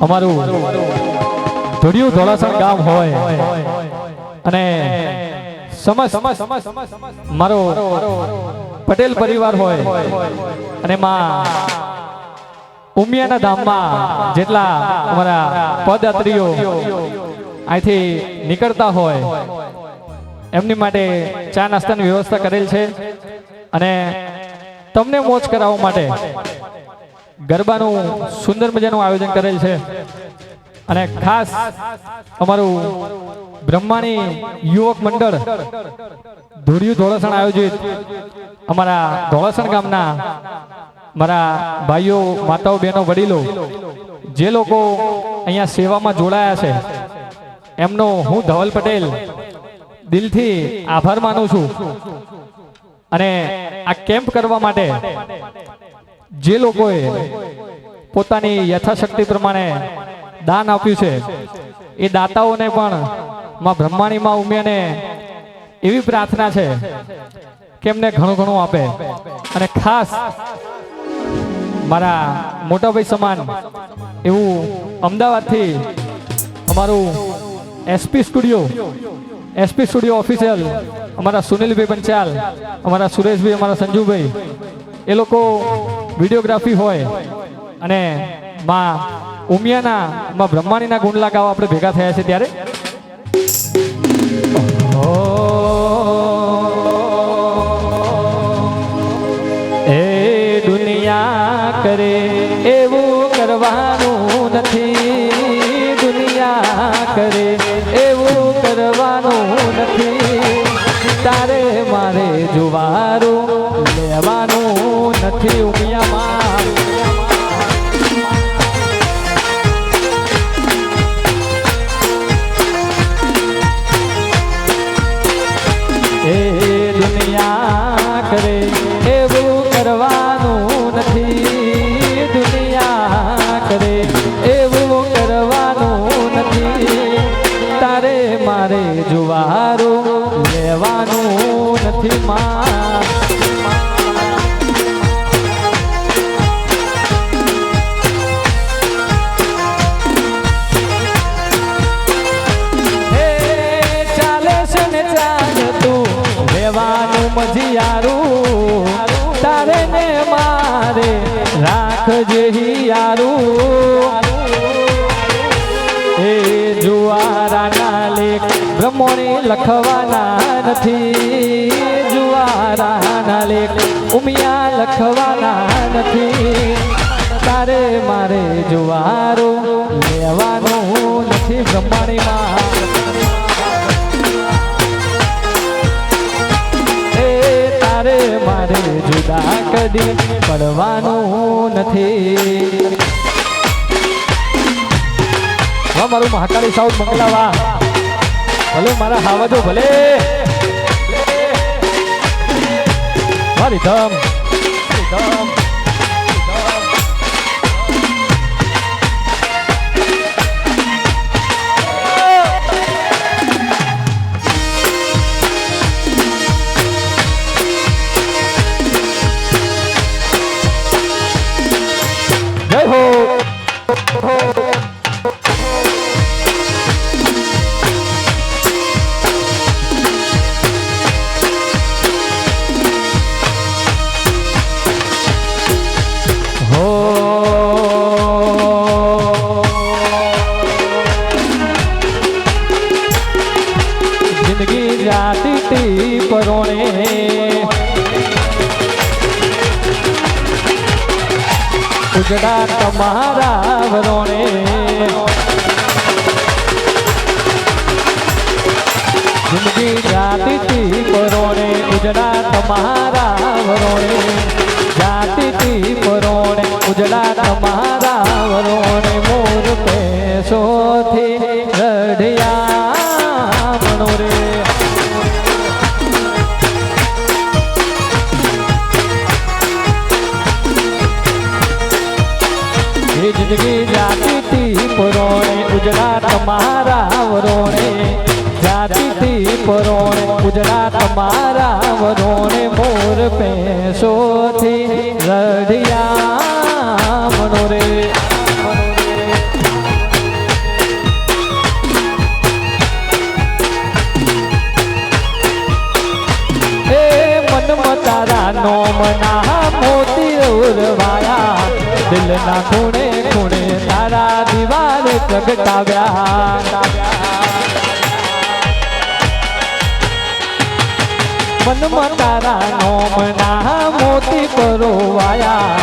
અમારું ધોડિયું ધોળાસણ ગામ હોય અને સમજ મારો પટેલ પરિવાર હોય અને માં ઉમિયાના ધામમાં જેટલા અમારા પદયાત્રીઓ અહીંથી નીકળતા હોય, એમની માટે ચા નાસ્તાની વ્યવસ્થા કરેલ છે અને તમને મોજ કરાવવા માટે ગરબાનું સુંદર મજાનું આયોજન કરેલ છે. અને ખાસ અમારું બ્રહ્માની યુવક મંડળ ધોળિયું ધોળસણ આયોજિત અમારા ધોળસણ ગામના મારા ભાઈઓ, માતાઓ, બહેનો, વડીલો, જે લોકો અહીંયા સેવામાં જોડાયા છે, એમનો હું ધવલ પટેલ દિલથી આભાર માનું છું. અને આ કેમ્પ કરવા માટે જે લોકોએ પોતાની યથાશક્તિ પ્રમાણે દાન આપ્યું છે, એ દાતાઓને પણ માં બ્રહ્માણીમાં ઉમેને એવી પ્રાર્થના છે કે એમને ઘણું ઘણું આપે. અને ખાસ મારા મોટાભાઈ સમાન એવું અમદાવાદથી અમારું S P studio S P studio official અમારા સુનિલભાઈ પંચાલ અમારા સુરેશભાઈ, અમારા સંજુભાઈ, એ લોકો વિડીયોગ્રાફી હોય અને માં ઉમિયાના, માં બ્રહ્માણીના ગુણ લગાવવા આપણે ભેગા થયા છે ત્યારે. એ દુનિયા કરે એવું કરવાનું નથી. દુનિયા કરે એવું કરવાનું નથી. તારે મારે જુવારું એ જુવારાના લેખ બ્રહ્મોને લખવાના નથી. જુવારાના લેખ ઉમિયા લખવાના નથી. તારે મારે જુવારો લેવાનું નથી બ્રહ્માણીમાં. એ તારે મારે જુદા કદી પડવાનું નથી. વાહ મારું મહાકાળી સાઉથ મંગલાવા ભલે મારા હાવજો ભલે. મારી ધમ. ઉજડા તમારા વરોણે. જિંદગી જાતિથી પરોણે ઉજડા તમારા વરોણે. જાતિથી પરોણે ઉજડા તમારા વરોણે. મોર પેશોથી રઢિયા મણો વીજળી જાતિથી પરોણે, ગુજરાત મારા વરોણે. જાતિથી પરોણે, ગુજરાત મારા વરોણે, મોર પેસોથી રઢિયા મનોરે. તારા નો મના મોતી ઉરવાયા. દિલના ખૂણ દિવારે પ્રગટાવ્યા મનમાં તારા નોમના મોતી પરોવાયા.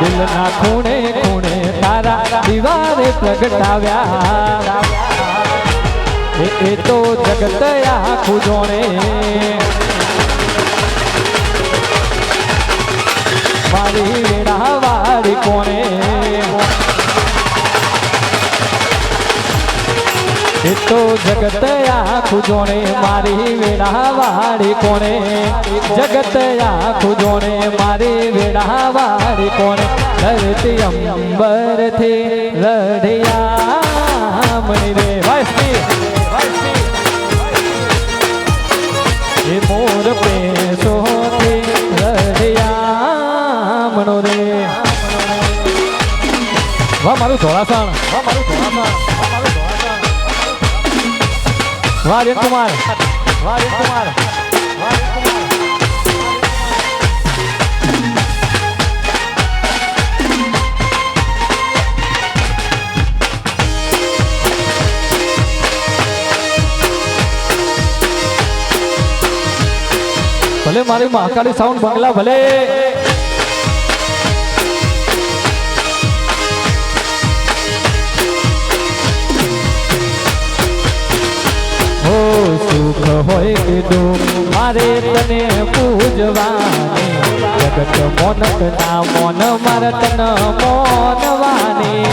દિલના ખૂણે ખૂણે તારા દિવારે પ્રગટાવ્યા. એ તો જગત આખું મારી વેડા વાળી કોણે? તો જગત આખું મારી વેડા વાળી કોણે? જગત આખું જોણે મારી વેડા વાળી કોણે? ધરતી અંબરથી રઢિયા મણી રે. વાસી એ મોર પેશોથી રઢિયા મણો રે. વાહ, મારું ધોળાસણ. વાહ, મારું ધોળાસણ. વાહ કુમાર વાહ કુમાર કુમાર. ભલે મારી મહાકાળી સાઉન્ડ બંગલા ભલે. સુખ હોય કે દુઃખ મારે તને પૂજવાની. જગત મોનક ના મોન, મારે મોનવાની.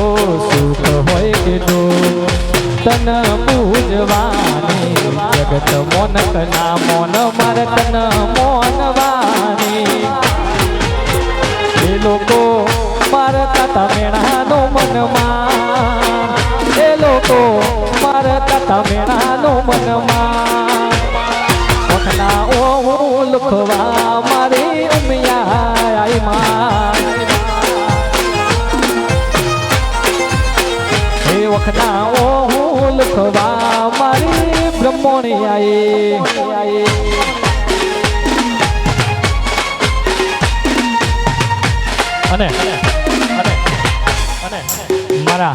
ઓ સુખ હોય કે દુઃખ તન પૂજવાની. જગત મોનક ના મોન, મારે તન મોનવાની. એ લોકો મારતા તા મેણાનો મનમાં એ લોકો મારતા તા મેણાનો મનમાં વખના ઓ હું લુખવા મારી ઉમિયા માં એ વખના ઓ હું લુખવા મારી બ્રહ્મણી આઈ અને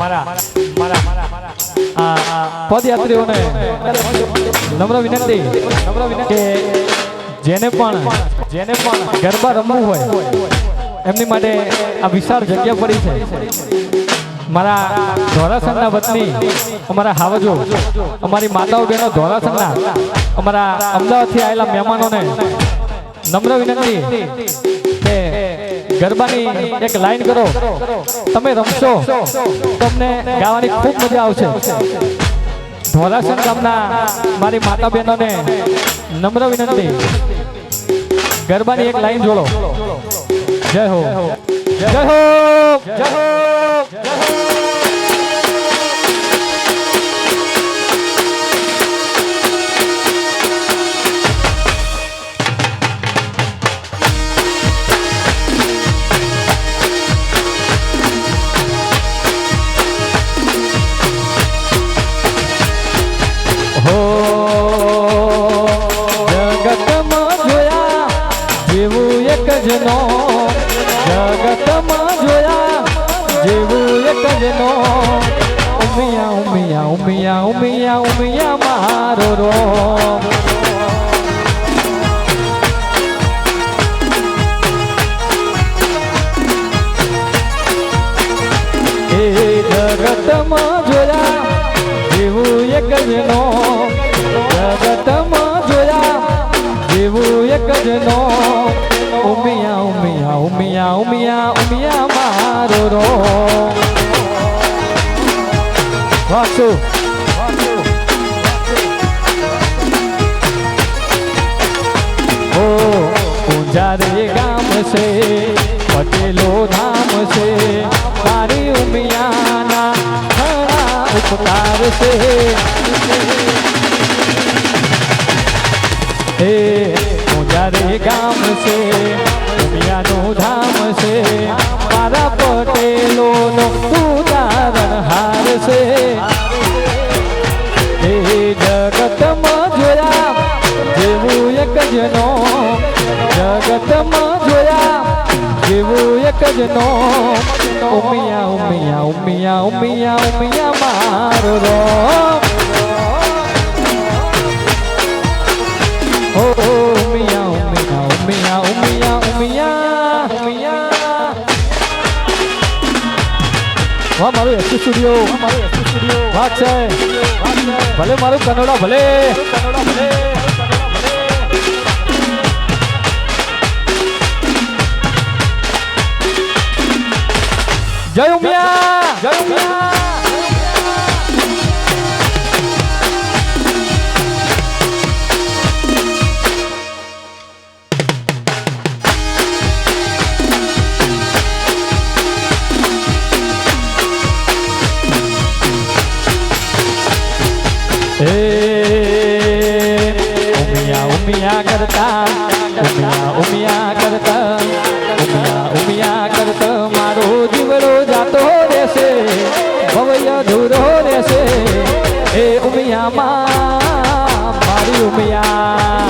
મારા પદયાત્રીઓને નમ્ર વિનંતી નમ્ર વિનંતી જેને પણ જેને પણ ગરબા રમવું હોય, એમની માટે આ વિશાળ જગ્યા પડી છે. મારા ધોરાસણના વતની, અમારા હાવજો, અમારી માતાઓ બહેનો ધોરાસણના અમારા અમદાવાદથી આવેલા મહેમાનોને નમ્ર વિનંતી ગરબાની એક લાઈન કરો. તમે રમશો. તમને ગાવાની ખૂબ મજા આવશે. ધોરાસણ ગામના મારી માતા બહેનોને નમ્ર વિનંતી. ગરબાની એક લાઈન જોડો. જય હો. જય હો. જય હો. ઉમિયા ઉમિયા ઉમિયા ઉમિયા ઉમિયા, મારો રો જગતમાં જોયા જેવું એક જનો જગતમાં જોયા જેવું એક જનો ઉમિયા ઉમિયા ઉમિયા ઉમિયા ઉમિયા મારો રો વાસુ ઓ પૂંજારે ગામ છે પટેલો ધામ છે તારી ઉમિયાના ઘણા ઉપકાર છે જેવું એક જ નો ઉમિયા ઉમિયા ઉમિયા ઉમિયા ઉમિયા મારો ઓ ઉમિયા ઉમિયા ઉમિયા ઉમિયા ઉમિયા ઉમિયા. વાહ, મારું એસી સ્ટુડિયો મારું એસી સ્ટુડિયો વાત છે. ભલે મારું કનોડા ભલે કનોડા ભલે. જય ઉમિયા જય ઉમિયા ઉમિયા ઉમિયા કરતા ઉમિયા ઉમિયા કરતા. ભવય ધૂરો રહેશે. એ ઉમિયામાં મારી ઉમિયા.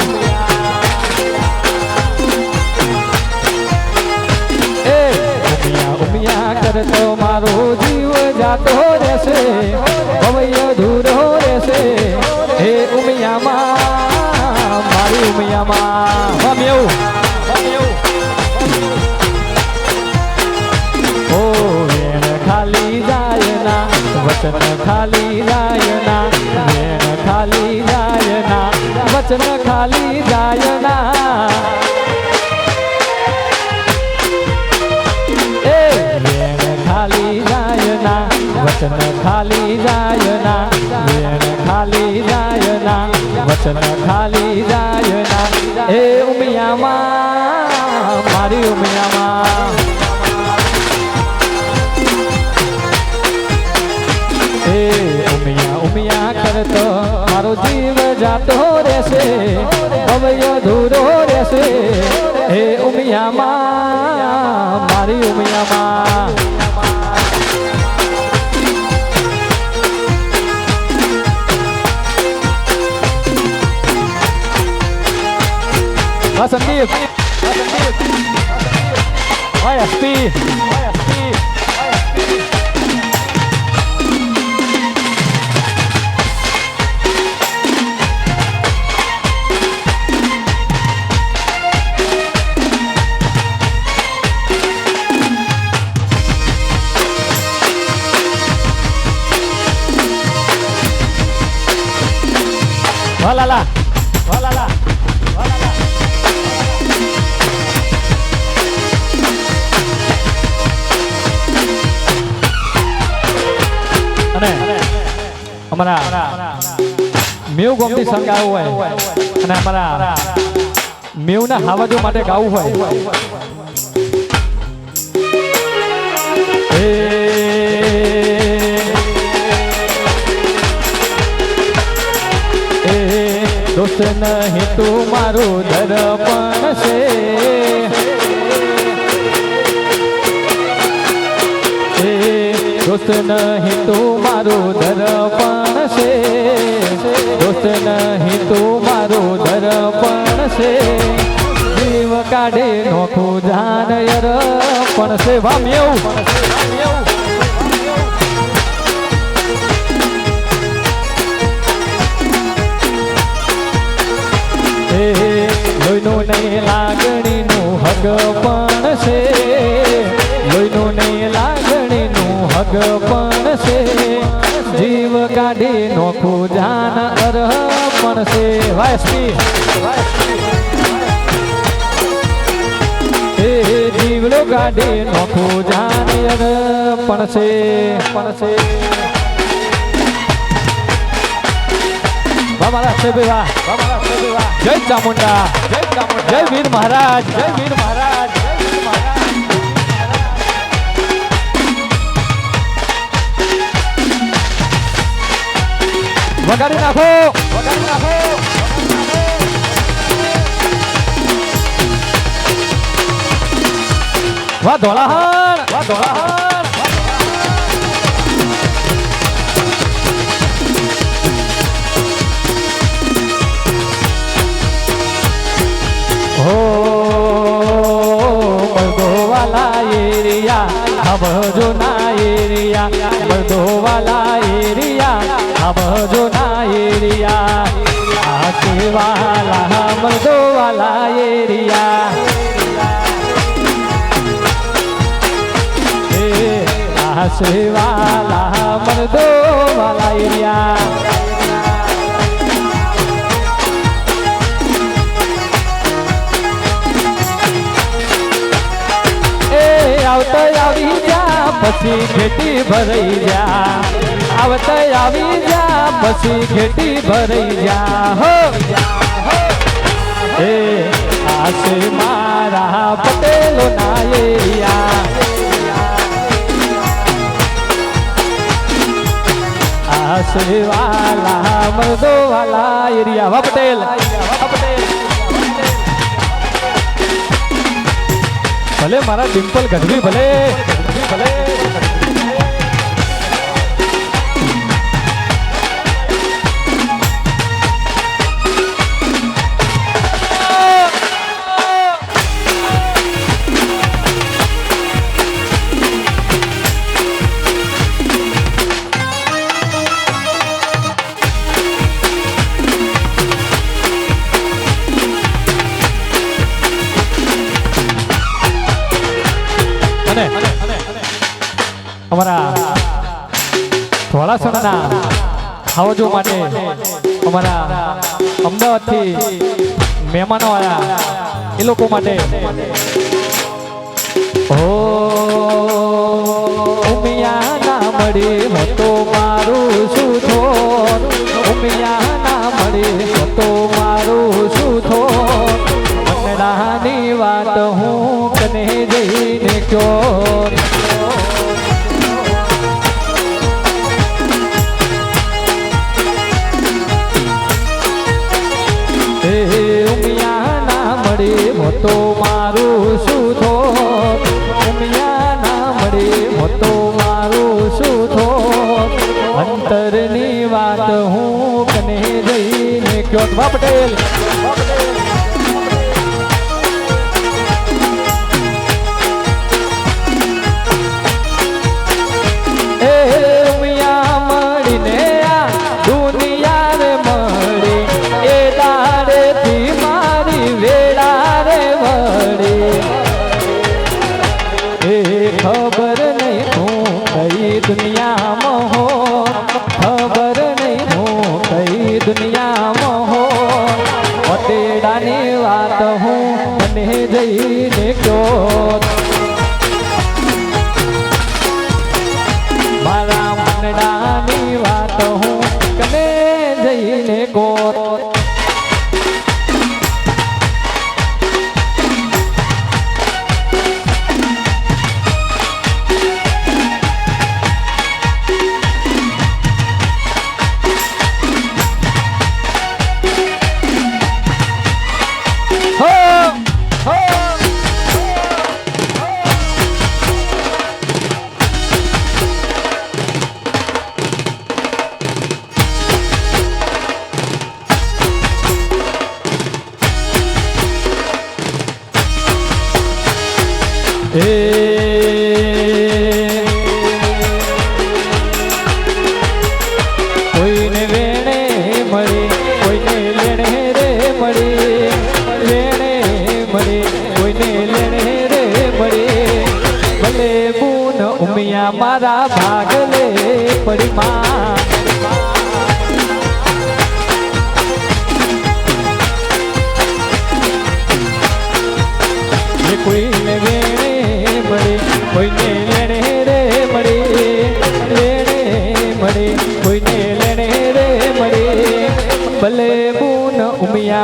એ ઉમિયા ઉમિયા કરતો મારો જીવ જાતો ખાલી જાય ના વેણ ખાલી જાય ના, વચન ખાલી જાય ના. એ ઉમિયામાં, મારી ઉમિયામાં. એ ઉમિયા ઉમિયા કરતો, મારો જીવ જાતો રહેશે, ભવ્ય ધૂરો રહેશે. હે ઉમિયામાં, મારી ઉમિયામાં. હા એસપી વાલાલા વાલાલા અમારા મેવ ગોમતી સંગ આવ્યો હોય અને અમારા મેવના હાવાજો માટે ગાવું હોય. દોસ્ત નહીં તું મારું દર્પણ છે. દોસ્ત નહીં તું મારું ધરપણ છે. દોસ્ત નહીં તું મારું ધરપણ છે. જીવ કાઢે નોખું જાન યર પણ છે એવું લોહીનું નહીં લાગણીનું હગ પણ છે. લાગણીનું છે જીવ કાઢી નોખું જાન અર્પણ છે વાસી જીવલો કાઢી નોખું જાન અર્પણ છે પણ છે વાહ જય ચામુંડા જય ચામુંડા. જય વીર મહારાજ. જય વીર મહારાજ. વગાડી નાખો વગાડી નાખો. વાહ, ધોળાહાર વાહ, ધોળાહાર. વાલા એરિયા હબજો ના એરિયા મરદો વાલા એરિયા. હબજો ના એરિયા. આ સેવાલા મરદો વાલા એરિયા. એ આશે વાલા મરદો વાલા એરિયા આવતો આવી જા, પછી ખેતી ભરાઈ જા. આવતો આવી જા પછી ખેતી ભરાઈ જા, હો. એ આશે મારા પટેલો ના એરિયા ભલે મારા ડિમ્પલ ગઢવી ભલે. ભલે. અને અમારા ધોળાસણના હાવજો માટે અમારા અમદાવાદથી મહેમાનો આવ્યા એ લોકો માટે. ઓ ઉમિયા ના મળી હતો મારું થો ઉમિયા ના મળી મળી હોતો મારું શું થો ઉમિયા ના મળી હોતો મારું શું થો અંતરની વાત હું કને જઈને કયો પટેલ! મને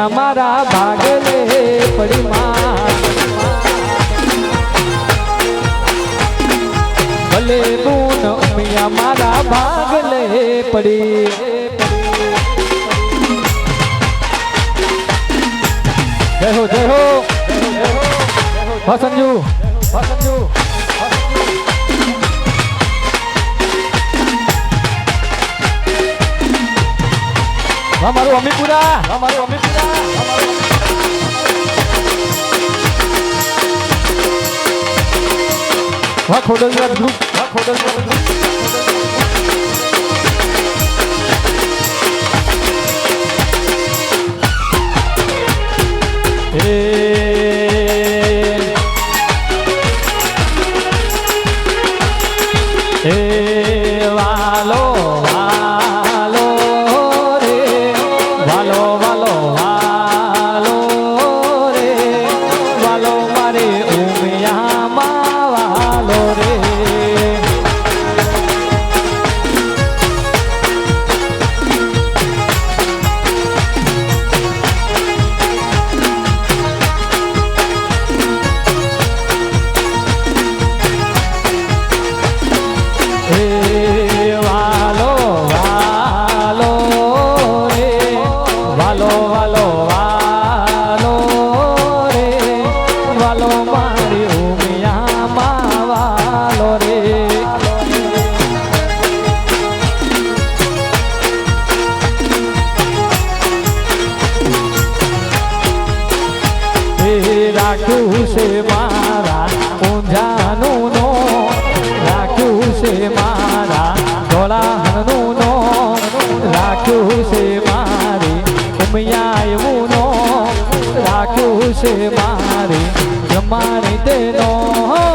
ઉમિયા મારા ભાગલે પડી ભલે તું ઉમિયા મારા ભાગલે પડી. જય હો જય હો. ભસંજુ ભસંજુ હા, સંજુ. હા, મારું અમીપુરા અમારું Amipura. Vai rodando, vai rodando, vai. છે મારે જમાડી દેનો